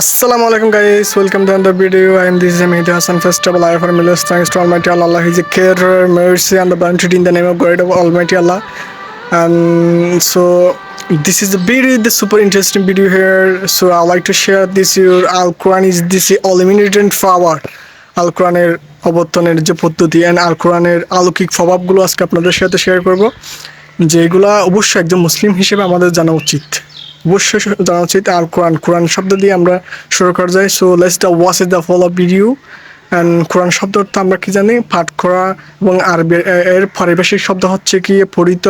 আসসালামু আলাইকুম guys welcome to another video I am this is Mehedi Hasan first I for mills thanks to almighty Allah Allah is a care mercy and the boundary in the name of great of almighty Allah so this is the very the super interesting video here so I like to share this your Al Quran is this all imminent power আল কোরআনের অবর্তনের যে পদ্ধতি and আল কোরআনের আলৌকিক প্রভাবগুলো আজকে আপনাদের সাথে share করব যে অবশ্যই একজন মুসলিম হিসেবে আমাদের জানা উচিত। অবশ্যই জানা উচিত। আর কোরআন কোরআন শব্দ দিয়ে আমরা শুরু করা যায়। So let's the watch is the follow video and Quran শব্দ অর্থ আমরা কি জানি? পাঠ করা এবং আরবি এর পারিভাষিক শব্দ হচ্ছে কি? পড়িত,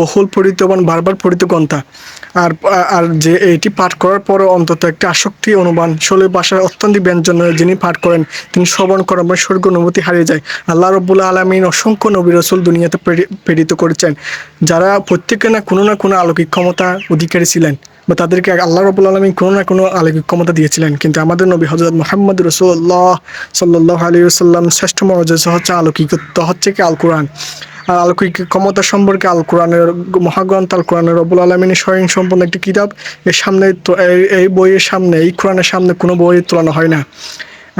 বহুল পড়িত এবং বারবার পড়িত গ্রন্থা। আর আর যে এটি পাঠ করার পরে অন্তত একটি আসক্তি অনুমান, শৈলী ভাষার অত্যন্ত ব্যঞ্জন যিনি পাঠ করেন, তিনি শ্রবণ করেন স্বর্গ অনুভূতি হারিয়ে যায়। আল্লাহ রব্বুল আলমিন অসংখ্য নবী রসুল দুনিয়াতে প্রেরিত করেছেন, যারা প্রত্যেকে না কোনো না কোনো আলৌকিক ক্ষমতা অধিকারী ছিলেন। বা তাদেরকে আল্লাহ রবুল আলমী কোনো না কোনো আলৌকিক ক্ষমতা দিয়েছিলেন। কিন্তু আমাদের নবী হজরত মোহাম্মদ রসুল্লাহ সাল্লাহ আলী সাল্লাম শ্রেষ্ঠ মর্যাদা হচ্ছে আলৌকিকত্ব, হচ্ছে কি আল কোরআন আর আলৌকিক ক্ষমতা সম্পর্কে আল কোরআনের মহাগ্রন্থ আল কোরআনের রবুল আলমিনের স্বয়ং সম্পন্ন একটি কিতাব। এর সামনে এই- বইয়ের সামনে, এই কোরআনের সামনে কোনো বইয়ের তুলনা হয় না।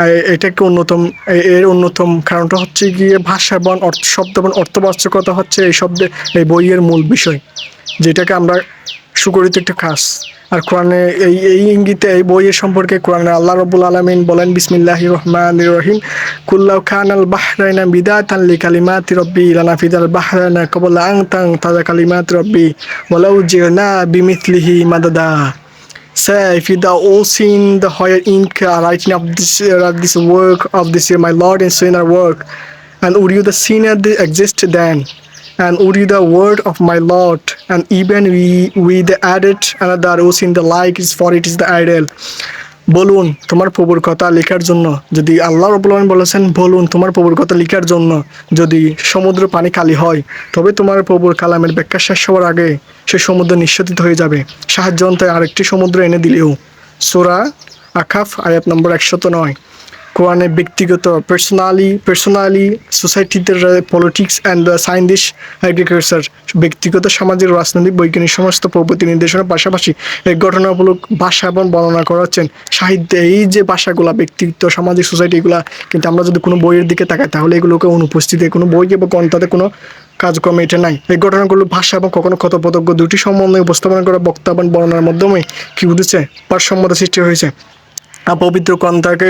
এটাকে অন্যতম এর অন্যতম কারণটা হচ্ছে গিয়ে ভাষা এবং শব্দ এবং অর্থবাচকতা হচ্ছে এই শব্দে, এই বইয়ের মূল বিষয়। যেটাকে আমরা সুগঠিত একটা কাজ। আর কোরআনে এই এই ইঙ্গিতে এই বইয়ের সম্পর্কে কোরআনে আল্লাহ রবুল আলমিন বলেন বিসমিল্লাহ রহমান রহিম। কুল্লাউ খান আল বাহরাইনা বিদাত আল্লি কালিমাত রব্বি লানা ফিদাল বাহরাইনা কবল আং তাং তাজা কালিমাত রব্বি ওয়ালাউ জিনা বিমিথলিহি মাদাদা। Say, if you thou all seen the higher ink uh, writing of this uh, this work of this year, my Lord and sinner work, and would you the sinner exist then, and you the word of my Lord, and even we we the added another who seen the like is for it is the idol. বলুন তোমার প্রভুর কথা লেখার জন্য। যদি আল্লাহ রবুল আলমিন বলেছেন বলুন তোমার প্রভুর কথা লেখার জন্য। যদি সমুদ্র পানি খালি হয় তবে তোমার প্রভুর কালামের ব্যাখ্যা শেষ হওয়ার আগে সে সমুদ্র নিঃসতিত হয়ে যাবে। সাহায্য অন্তায় আরেকটি সমুদ্র এনে দিলেও। সোরা আকাফ আয়াত নম্বর একশত নয়। কোরআনে ব্যক্তিগত পার্সোনালি পার্সোনালি সোসাইটিতে politics and the scientist agriculture ব্যক্তিগত, সামাজিক, রাজনৈতিক, বৈজ্ঞানিক সমস্ত প্রভৃতি নির্দেশনার পাশাপাশি এই ঘটনামূলক ভাষা এবং বর্ণনা করাচ্ছেন। সাহিত্যে এই যে ভাষাগুলা ব্যক্তিগত সামাজিক সোসাইটিগুলা কিন্তু আমরা যদি কোনো বইয়ের দিকে তাকাই, তাহলে এগুলোকে অনুপস্থিতি, কোনো বই বা গ্রন্থতে কোনো কাজকর্ম এটা নাই। এই ঘটনাগুলো ভাষা এবং কখনো কথোপকথন দুটি সম্বন্ধে উপস্থাপন করা বক্তা এবং বর্ণনার মাধ্যমে কি বুঝেছে ভারসাম্যতা সৃষ্টি হয়েছে। পবিত্র গ্রন্থকে,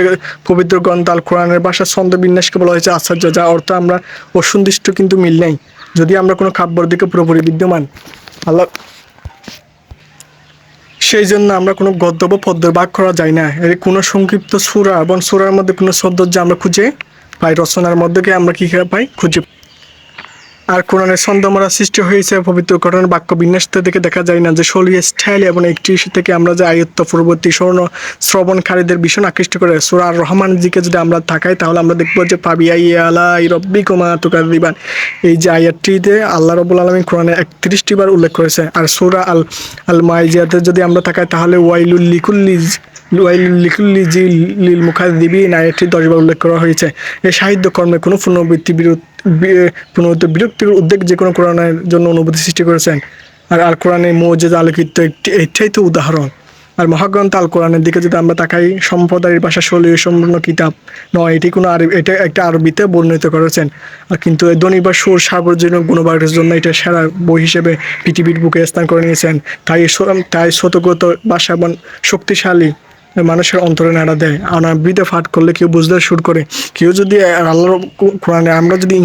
পবিত্র গ্রন্থ আল কোরআনের ভাষা ছন্দ বিন্যাসকে বলা হয়েছে আশ্চর্য যা অর্থ আমরা অসন্তুষ্ট কিন্তু মিল নেই যদি আমরা কোনো কাব্যর দিকে পুরোপুরি বিদ্যমান, আল্লাহ সেই জন্য আমরা কোনো গদ্য বা পদ্য বাক করা যায় না এর কোনো সংক্ষিপ্ত সুরা এবং সুরার মধ্যে কোনো সৌন্দর্য আমরা খুঁজে পাই, রচনার মধ্যে আমরা কী পাই খুঁজে পাই। আর কোরআনের ছন্দমরা সৃষ্টি হয়েছে, পবিত্র ঘটনার বাক্য বিন্যাস থেকে দেখা যায় না যে শলীয় স্টাইল এবং একটি থেকে আমরা যে আয়ত্ত পূর্ববর্তী স্বর্ণ শ্রবণকারীদের ভীষণ আকৃষ্ট করে। সুরার রহমান দিকে যদি আমরা থাকাই তাহলে আমরা দেখব যে আলা রব্বি কুমা তুকার দিবান এই যে আয়াতটিতে আল্লাহ রবুল আলমী কোরআনে একত্রিশটি বার উল্লেখ করেছে। আর সুরা আল আল মাইজিয়াতে যদি আমরা থাকাই তাহলে ওয়াইলুল লিকুল্লি ওয়াইলুল লিকুল্লি জি লিল মুখাদিবি আয়াতটি দশবার উল্লেখ করা হয়েছে। এই সাহিত্য কর্মে কোনো পুনরাবৃত্তি বিরোধ পুনরুদ্ধ বিরক্তির উদ্বেগ যে কোনো কোরআনের জন্য অনুভূতি সৃষ্টি করেছেন। আর আল কোরআনের মৌজেদ আলোকিত একটি এটাই তো উদাহরণ। আর মহাগ্রন্থ আল কোরআনের দিকে যদি আমরা তাকাই, সম্প্রদায়ের ভাষা শৈলীয় সম্পূর্ণ কিতাব। নয় এটি কোনো আরবি এটা একটা আরবিতে বর্ণিত করেছেন। আর কিন্তু ধ্বনি বা সুর সার্বজনীন গুণবাগের জন্য এটা সেরা বই হিসেবে পৃথিবীর বুকে স্থান করে নিয়েছেন। তাই তাই শতগত ভাষা শক্তিশালী মানুষের অন্তরে নাড়া দেয়। অনাবৃত ফাট করলে কেউ বুঝতে শুরু করে। কেউ যদি আল্লাহর কোরআনে আমরা যদি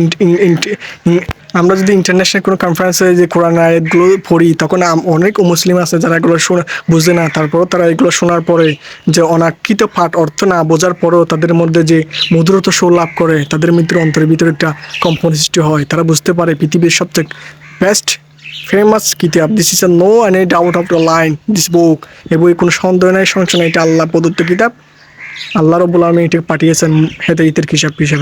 আমরা যদি ইন্টারন্যাশনাল কোনো কনফারেন্সে যে কোরআন আয়াতগুলো পড়ি, তখন অনেক মুসলিম আছে যারা এগুলো শোনা বুঝে না। তারপরেও তারা এগুলো শোনার পরে যে অনাকৃত পাঠ অর্থ না বোঝার পরেও তাদের মধ্যে যে মধুরত সুর লাভ করে, তাদের মৃত্যুর অন্তরের ভিতরে একটা কম্পন সৃষ্টি হয়। তারা বুঝতে পারে পৃথিবীর সবচেয়ে বেস্ট ফেমাস কিতাব this is a no any doubt of the line this book a বই কোনো সন্দেহ নেই, সংশয় নেই, এটা আল্লাহ প্রদত্ত কিতাব। আল্লাহ রবুল আলমী এটাকে পাঠিয়েছেন হেদাইতের কিসাব হিসাবে।